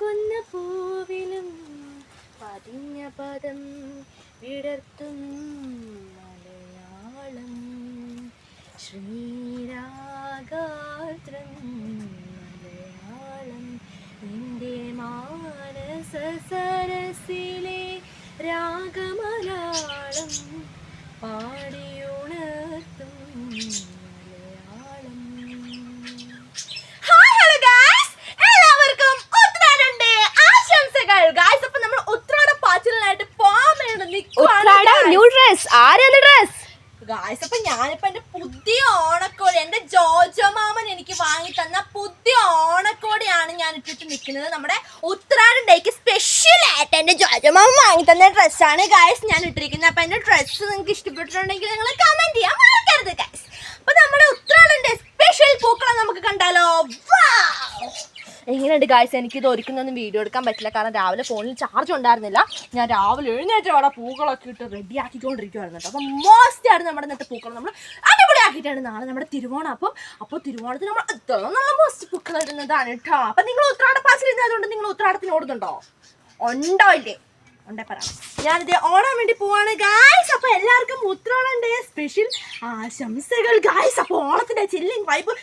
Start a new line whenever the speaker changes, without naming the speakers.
പൂക്കുന്ന പൂവിലും പതിഞ്ഞ പദം വിടർത്തും മലയാളം. ശ്രീരാഗാത്രം മലയാളം. നിന്റെ മാനസ സരസിലെ
രാഗമലയാളം. ന്യൂ ഡ്രസ് ആരാണ് ഡ്രസ്
ഗായ്സ് അപ്പൊ ഞാനിപ്പോ എന്റെ പുതിയ ഓണക്കോടി എന്റെ ജോജോ മാമൻ എനിക്ക് വാങ്ങി തന്ന പുതിയ ഓണക്കോടിയാണ് ഞാൻ ഇട്ടിട്ട് നിൽക്കുന്നത്. നമ്മുടെ ഉത്രാടൻ ഡേക്ക് സ്പെഷ്യൽ ആയിട്ട് എന്റെ ജോജോ മാമൻ വാങ്ങി തന്ന ഡ്രസ്സാണ് ഗായ്സ് ഞാൻ ഇട്ടിരിക്കുന്നത് അപ്പൊ എന്റെ ഡ്രസ്സ് നിങ്ങൾക്ക് ഇഷ്ടപ്പെട്ടിട്ടുണ്ടെങ്കിൽ നിങ്ങൾ കമന്റ് ചെയ്യാൻ മറക്കരുത് ഗായ്സ് അപ്പൊ നമ്മുടെ ഉത്രാടന്റെ സ്പെഷ്യൽ പൂക്കളം നമുക്ക് കണ്ടാലോ! എങ്ങനെയുണ്ട് ഗായ്സ് എനിക്കിത് ഒരുക്കുന്നൊന്നും വീഡിയോ എടുക്കാൻ പറ്റില്ല. കാരണം രാവിലെ ഫോണിൽ ചാർജ് ഉണ്ടായിരുന്നില്ല. ഞാൻ രാവിലെ എഴുന്നേറ്റ് അവിടെ പൂക്കളൊക്കെ ഇട്ട് റെഡി ആക്കിക്കൊണ്ടിരിക്കുവായിരുന്നു കേട്ടോ. അപ്പം മോസ്റ്റ് ആയിരുന്നു നമ്മുടെ ഇന്നത്തെ പൂക്കൾ നമ്മൾ അടിപൊളിയാക്കിയിട്ടാണ്. നാളെ നമ്മുടെ തിരുവോണം. അപ്പം അപ്പോൾ തിരുവോണത്തിന് നമ്മൾ അത്ര നല്ല മോസ്റ്റ് പൂക്കൾ ഇടുന്നതാണ് കേട്ടോ. അപ്പം നിങ്ങൾ ഉത്രാട പാസിൽ ഇരുന്നതുകൊണ്ട് നിങ്ങൾ ഉത്രാടത്തിന് ഓടുന്നുണ്ടോ? ഉണ്ടോ ഇല്ലേ? ഉണ്ടേ പറ. ഞാനിത് ഓടാൻ വേണ്ടി പോവാണ് ഗായ്സ് അപ്പൊ എല്ലാവർക്കും ഉത്രാടന്റെ സ്പെഷ്യൽ ആശംസകൾ ഗായ്സ് അപ്പൊ ഓണത്തിന്റെ ചില്ലിങ് വൈബ് വേ